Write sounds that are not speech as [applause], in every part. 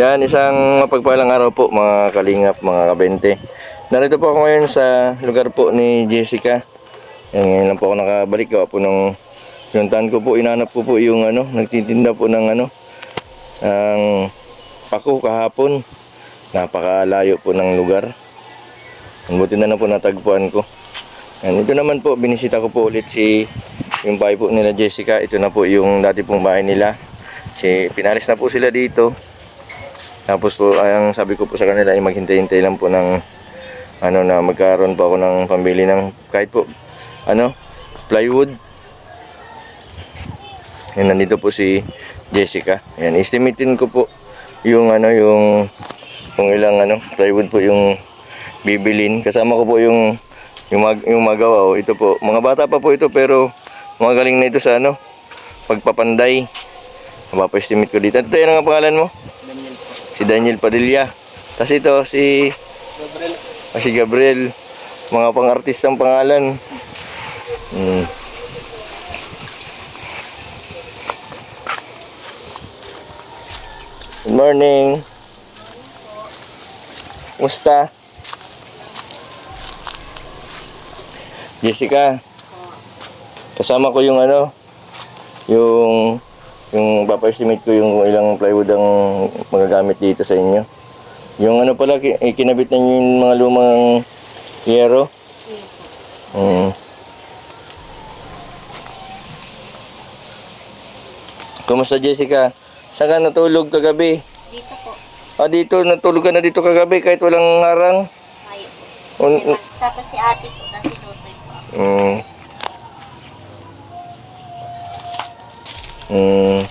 Yan, isang mapagpalang araw po mga kalingap, mga kabente. Narito po ako ngayon sa lugar po ni Jessica. Yan, ngayon lang po ako nakabalik. Gawa po nung pinuntahan ko po, inanap ko po yung ano, nagtitinda po ng ano, ang pako kahapon. Napakalayo po ng lugar. Ang Buti na lang po natagpuan ko. Yan, ito naman po, binisita ko po ulit si yung bahay po nila Jessica. Ito na po yung dati pong bahay nila. Si, pinalis na po sila dito. Tapos po, ang sabi ko po sa kanila ay maghintay-hintay lang po ng ano na magkaroon po ako ng pambili ng kahit po ano plywood. Yan nandito po si Jessica. Yan estimatein ko po yung ano yung kung ilang ano plywood po yung bibilin. Kasama ko po yung yung, mag, yung magawa. Oh. Ito po, mga bata pa po ito pero mga galing na ito sa ano pagpapanday. Mapapa-estimate ko dito. Ito yan ang pangalan mo? Si Daniel Padilla. Tapos ito, si, Gabriel. ah, si Gabriel. Mga pang-artistang pangalan. Hmm. Good morning. Musta? Jessica. Kasama ko yung ano, yung yung papa-estimate ko yung ilang plywood ang magagamit dito sa inyo. Yung ano pala, eh, kinabit na niyo yung mga lumang hiyero. Mm. Kumusta Jessica? Saan ka natulog kagabi? Dito po. Ah, dito, natulog ka na dito kagabi kahit walang harang. Ay, po. Un- Tapos si ate po, tapos si Totoy po. Mm. Mm.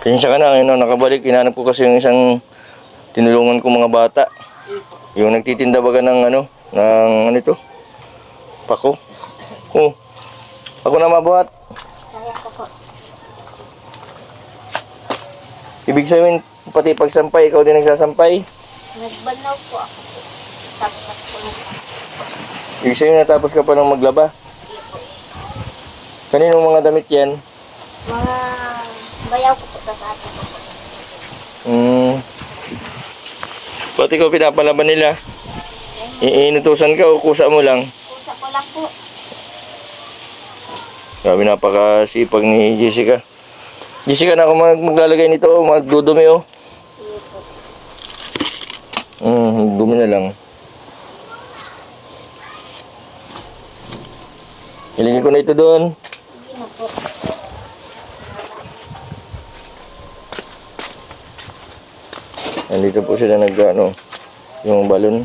Pinsya ka na, na nakabalik. Hinanap ko kasi yung isang tinulungan ko mga bata. Yung nagtitinda baga ng ano, ng ano ito? Pako. Oh. Ako na mabuhat. Ibig sabihin, pati pagsampay, ikaw din nagsasampay. Nagbanaw po ako po. Tapos ako Ibig sabihin, natapos ka pa ng maglaba. Kaninong mga damit yan? Mga bayaw ko po, ko po. Hmm. Pati ko pinapalaban nila. Iinutusan ka o kusa mo lang. Pusa ko lang po. Grabe napakasipag ni Jessica. Jessica na ako mag maglalagay nito, magdudumi oh. Hmm, dumi na lang. Ilingin ko na ito doon. Nandito po sila nag ano, yung balon.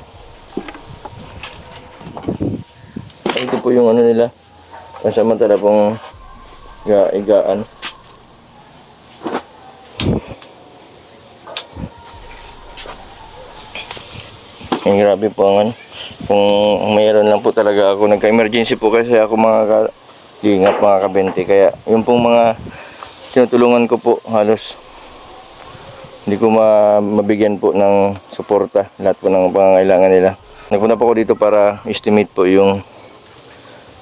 Ito po yung ano nila. Nasamantala pong ga igaan. Ang grabe po ang ano. Kung mayroon lang po talaga ako, nagka-emergency po kasi ako mga ka, ingap mga kabente. Kaya yung pong mga tinutulungan ko po halos hindi ko ma mabigyan po ng suporta lahat po ng pangangailangan nila. Nagpunta po ako dito para estimate po yung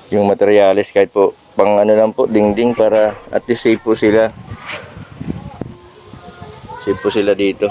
yung materials kahit po pang ano lang po dingding para at least safe po sila. Safe po sila dito.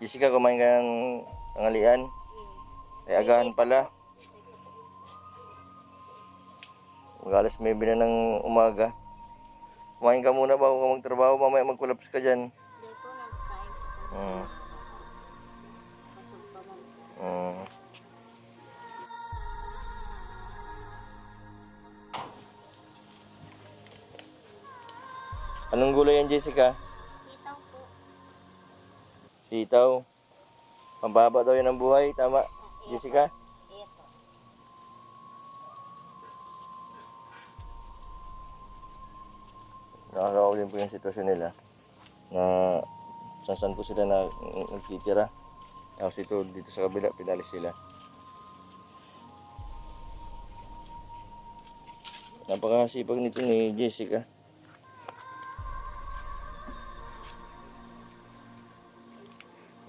Jessica, kumain ka ng tangalian. Ay, agahan pala. Mag alas 9 na ng umaga. Kumain ka muna bago ka magtrabaho. Mamaya magkulaps ka dyan. Hindi po, nagkain po. Mm. Pasok pa man po. Mm. Anong gulay yan, Jessica? Sitaw. Pambaba daw yan ang buhay. Tama, Jessica? Nakakawa din po yung sitwasyon nila na saan saan po sila na nagtitira. Tapos ito, dito sa kabila, pinalis sila. Napakasipag nito ni Jessica.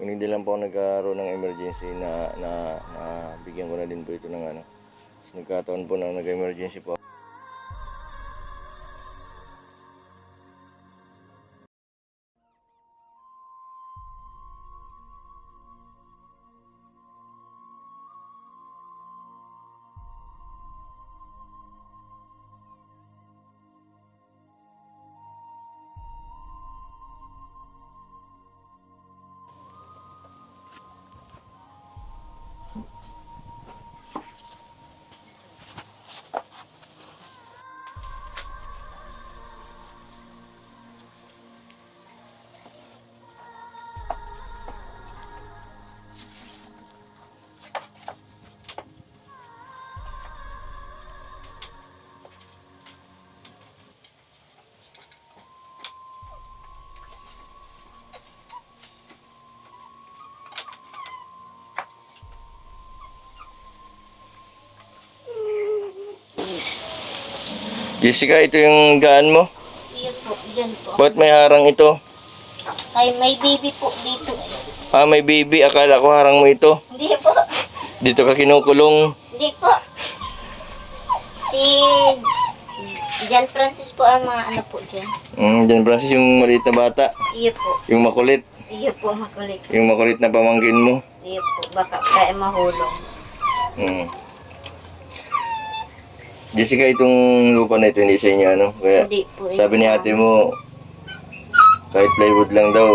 Kung hindi lang po nagkaroon ng emergency na, na, na bigyan ko na din po ito ng ano. Kasi nagkataon po na nag-emergency po Jessica, ito yung gaan mo. Iya po, dyan po. Ba't may harang ito? Ay, may baby po dito. Ah, may baby. Akala ko harang mo ito. Hindi po. Dito ka kinukulong. Hindi po. Si Jan Francis po ang mga ano po dyan. Mm, John Francis, yung maliit na bata. Iya po. Yung makulit. Iya po, makulit. Yung makulit na pamangkin mo. Iya po, baka kaya mahulong. Mm. Jessica, itong lupa na ito hindi sa inyo, ano? Kaya Hindi po. yun sabi ni sa- ate mo, kahit plywood lang daw,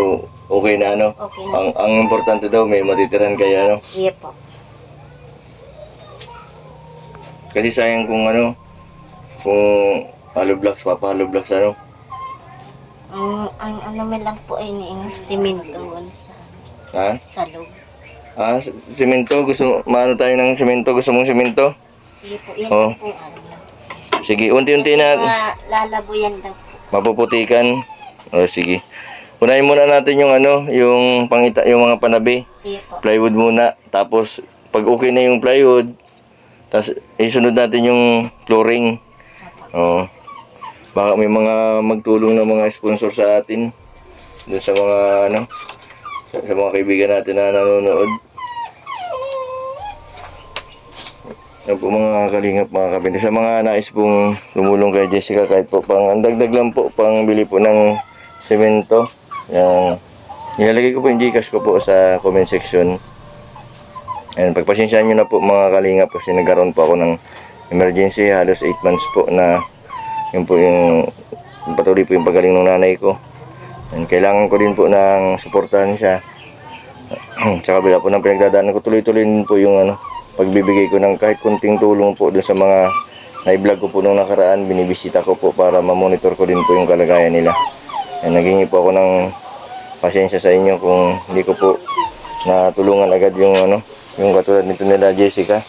okay na, ano? Okay na. Ang, ang importante daw, may matitiran kaya, ano? Iya po. Kasi sayang kung ano, kung hollow blocks, papa hollow blocks, ano? Ang, ang ano man lang po ay niing simento ano, sa, Ha? sa loob. Ah, s- simento, gusto, maano tayo ng simento, gusto mong simento? Iya po, yan Oh. po ano lang. Sige, unti-unti na, lalabuyan po. mapuputikan. O, sige. Unahin muna natin yung ano, yung pangita, yung mga panabi. Po. Plywood muna. Tapos, pag okay na yung plywood, tapos isunod natin yung flooring. Oo. Baka may mga magtulong na mga sponsor sa atin. Dun sa mga ano, sa, sa mga kaibigan natin na nanonood. Yan po mga kalingap, mga kabindi. Sa mga nais pong tumulong kay Jessica, kahit po pang ang dagdag lang po, pang bili po ng semento. Yan. Nilalagay ko po yung Gcash ko po sa comment section. Ayan, pagpasensyaan nyo na po mga kalingap kasi nagkaroon po ako ng emergency halos 8 months po na yun po yung patuloy po yung pagaling ng nanay ko. And kailangan ko din po ng suportahan siya. [clears throat] sa kabila po ng pinagdadaanan ko tuloy-tuloy po yung ano, pagbibigay ko ng kahit kunting tulong po dun sa mga na-vlog ko po nung nakaraan, binibisita ko po para ma-monitor ko din po yung kalagayan nila. And naghingi po ako ng pasensya sa inyo kung hindi ko po natulungan agad yung ano, yung katulad nito nila Jessica.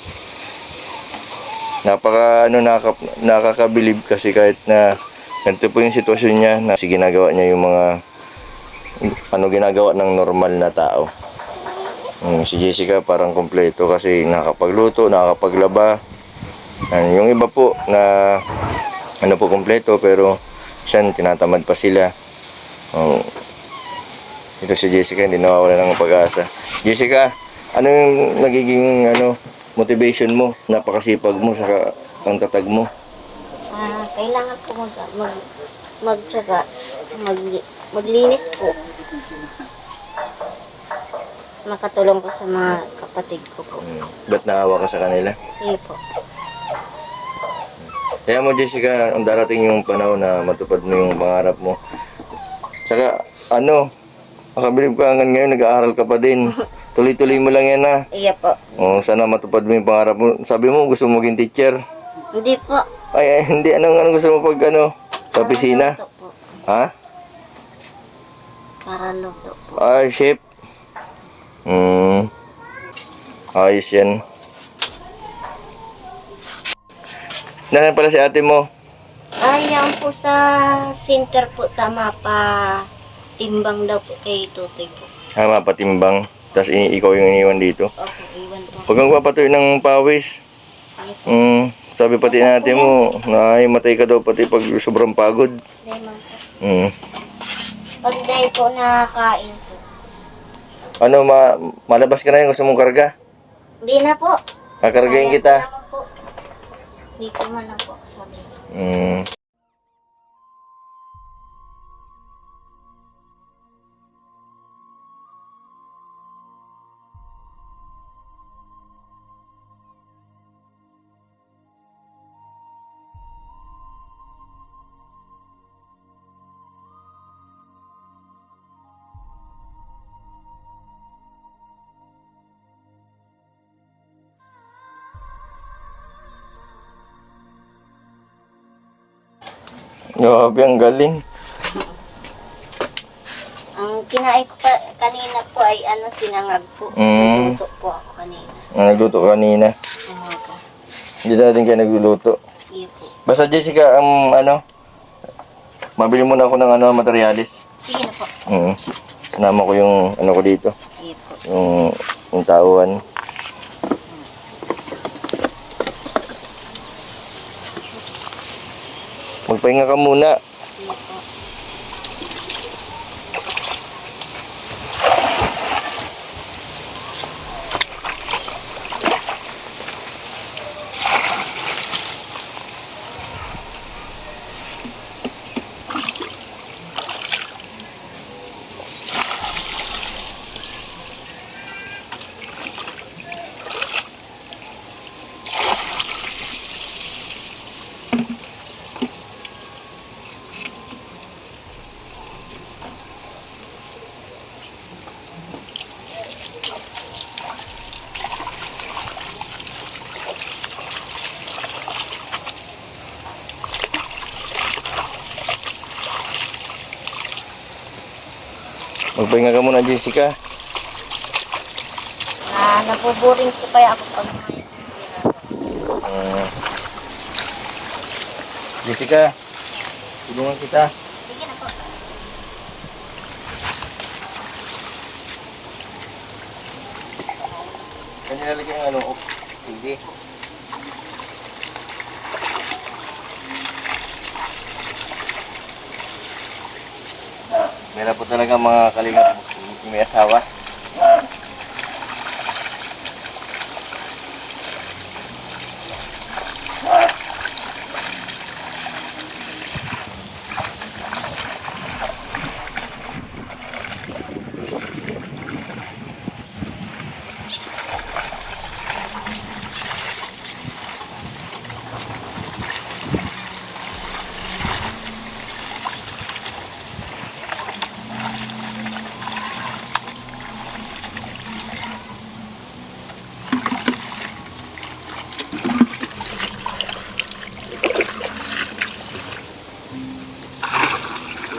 Napaka ano nakaka, nakakabilib kasi kahit na ganito po yung sitwasyon niya na si ginagawa niya yung mga ano ginagawa ng normal na tao. Mm, si Jessica parang kompleto kasi nakakapagluto, nakakapaglaba. Yan, yung iba po na ano po kompleto pero siya tinatamad pa sila. Oh, ito si Jessica hindi nawawala ng pag-asa. Jessica, ano yung nagiging ano motivation mo? Napakasipag mo sa pangtatag mo. Ah, kailangan po mag, mag, magtsaga, mag, maglinis po. Makatulong po sa mga kapatid ko po. Hmm. Ba't naawa ka sa kanila? Sige po. Kaya mo, Jessica, ang darating yung panahon na matupad mo yung pangarap mo. Saka, ano, makabilib ka hanggang ngayon, nag-aaral ka pa din. [laughs] Tuloy-tuloy mo lang yan ha. Iya po. O, sana matupad mo yung pangarap mo. Sabi mo, gusto mo maging teacher. Hindi po. Ay, ay hindi. Anong, anong gusto mo pag, ano, sa opisina? Para luto po. Ha? Para luto po. Ay, chef. Hmm. Ayos yan. Nasaan pala si ate mo? Ay, yan po sa center po, tama pa. Timbang daw po kay Tutoy po. Ha, mapatimbang. Tapos ikaw yung iniwan dito. Okay, iwan po. Huwag kang papatuloy ng pawis. Ay, po. Hmm. Sabi pati natin mo, na ay matay ka daw pati pag sobrang pagod. Hindi man po. Hmm. Pag dahil po nakakain po. Ano, ma malabas ka na yun? Gusto mong karga? Hindi na po. Kakargayin Kaya kita. ko naman po. Hindi ko man lang po sabi. Hmm. Grabe, ang galing. Ang kinain ko pa kanina po ay ano sinangag po. Mm. Luto po ako kanina. Ang nagluto ka kanina. Umaga. Hindi natin kayo nagluluto. Iya po. Basta Jessica, ang ano, mabili muna ako ng ano, materialis. Sige na po. Mm. Sinama ko yung ano ko dito, Iya po. yung, yung tauhan. Magpahinga ka muna. Iya po. Magpahinga ka muna, Jessica. Na nabuboring po kaya ako pag may Mm. Jessica, tulungan kita. Sige na po. Saan nilalagay yung ano? Oh, hindi. Meron po talaga mga kalingap yung may asawa.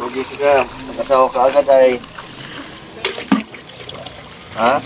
So, Jessica, nag-asawa ka agad ay... Ha?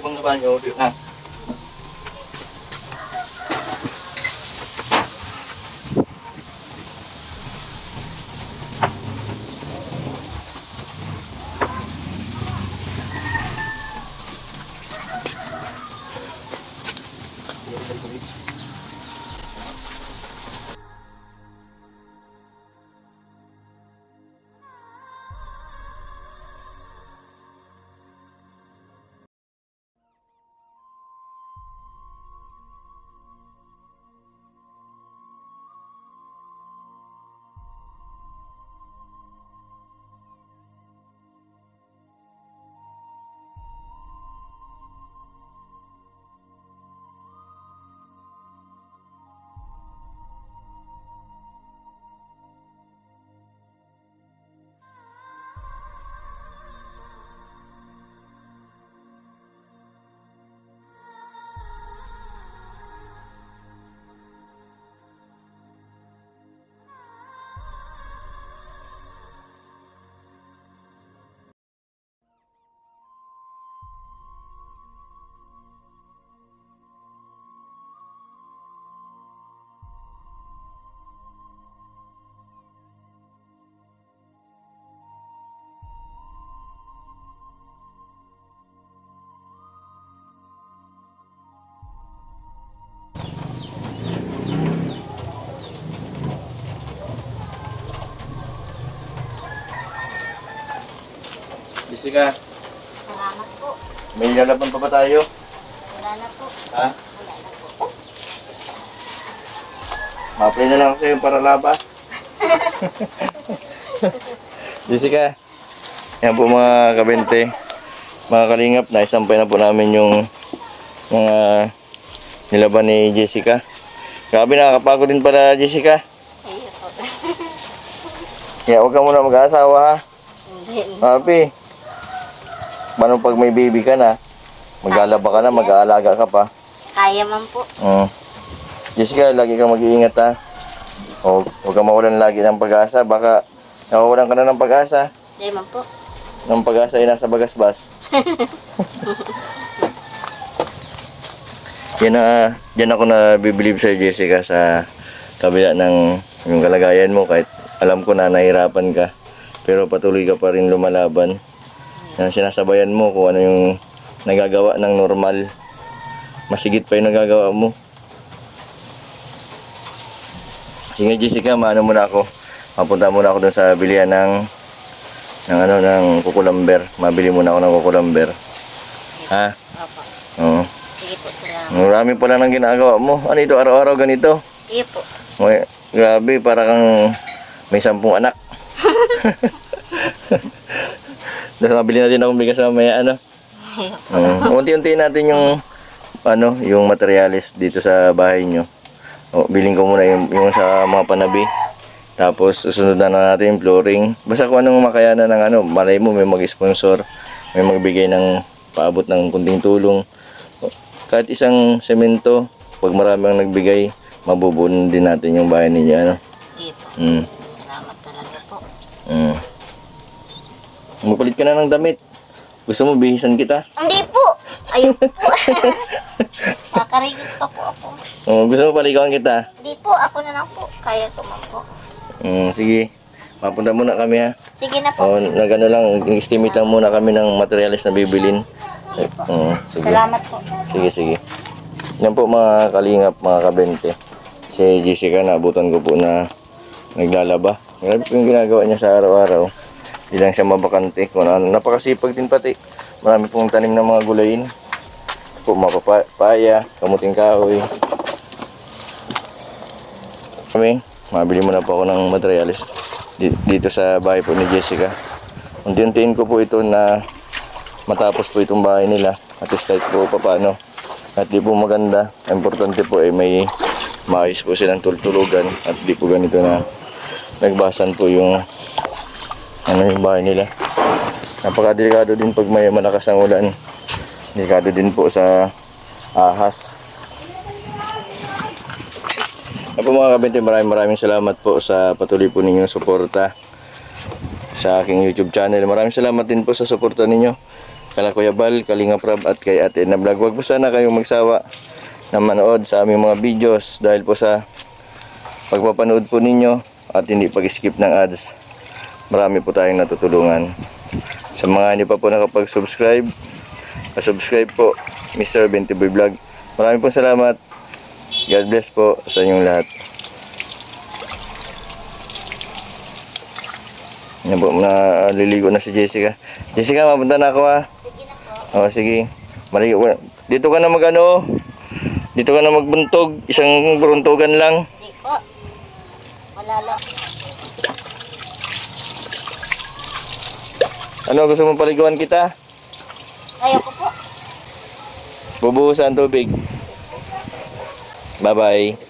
Ibang na ba nyo? Ah. Jessica, Salamat po. may lalaban pa ba tayo? Wala na po. Ha? Wala na po. Ma-apply na lang ako sa'yo para laba. [laughs] Jessica, yan po mga kabente, mga kalingap, naisampay na po namin yung mga nilaban ni Jessica. Grabe nakakapagod din pala Jessica. Kaya huwag ka muna mag-aasawa ha. Hindi. Happy. Paano pag may baby ka na, mag-alaba ka na, mag-aalaga ka pa. Kaya man po. Mm. Jessica, lagi kang mag-iingat ha. O, huwag kang mawalan lagi ng pag-asa. Baka nawawalan ka na ng pag-asa. Hindi man po. Ng pag-asa ay nasa bagasbas. [laughs] yan na, yan ako na bibilib sa Jessica sa kabila ng yung kalagayan mo kahit alam ko na nahirapan ka. pero patuloy ka pa rin lumalaban. Na sinasabayan mo kung ano yung nagagawa ng normal. Masigit pa yung nagagawa mo. Sige Jessica, maano muna ako. Mapunta muna ako dun sa bilihan ng ng ano ng kukulamber. Mabili muna ako ng kukulamber. Ha? Opo. Oo. Sige po, salamat. Marami pala nang ginagawa mo. Ano ito, araw-araw ganito? Sige po. May, grabe, para kang may sampung anak. [laughs] Dahil nabili natin akong bigas mamaya, ano? [laughs] Um, unti-unti natin yung ano, yung materialis dito sa bahay nyo. O, biling ko muna yung, yung sa mga panabi. Tapos susunod na natin yung flooring. Basta kung anong makayanan ng ano, malay mo may mag-sponsor, may magbigay ng paabot ng kunting tulong. O, Kahit isang semento, pag marami ang nagbigay, mabubunin din natin yung bahay ninyo. Ano? Sige po. Mm. Salamat talaga po. Mm. Magpalit ka na ng damit. Gusto mo bihisan kita? Hindi po. Ayun po. [laughs] Kakarigis pa po ako. O, gusto mo paligawan kita? Hindi po. Ako na lang po. Kaya ko man po. Mm, sige. Mapunta muna kami ha. Sige na po. O, nagano lang, estimate lang muna kami ng materials na bibilin. Sige po. Mm, sige. Salamat po. Sige, sige. Yan po mga kalingap, mga kabente. Si Jessica, naabutan ko po na naglalaba. Grabe po yung ginagawa niya sa araw-araw. Hindi lang siya mabakante. Ano, napakasipag din pati. Marami pong tanim ng mga gulayin. Po, mapapaya, kamuting kahoy. Kami, mabili muna po ako ng materialis di- dito sa bahay po ni Jessica. Unti-untiin ko po ito na matapos po itong bahay nila. At least po paano. At di po maganda. Importante po ay may maayos po silang tultulugan. At di po ganito na nagbasan po yung ano yung bahay nila. Napakadelikado din pag may malakas ang ulan. Delikado din po sa ahas. Ako mga kabente, maraming maraming salamat po sa patuloy po ninyong suporta sa aking YouTube channel. Maraming salamat din po sa suporta ninyo. Kala Kuya Bal, Kalinga Prab at kay Ate na Vlog. Huwag po sana kayong magsawa na manood sa aming mga videos dahil po sa pagpapanood po ninyo at hindi pag-skip ng ads. Marami po tayong natutulungan. Sa mga hindi pa po nakapag-subscribe, subscribe po Mr. Bentiboy Vlog. Maraming po salamat. God bless po sa inyong lahat. Yan po, naliligo na si Jessica. Jessica, mapunta na ako ha. Sige na po. O, sige. Maligo ka. Dito ka na mag ano. Dito ka na magbuntog. Isang buruntugan lang. Hindi po. Wala Ano, gusto mong paliguan kita? Kaya ko po. Bubuhusan tubig. Bye-bye.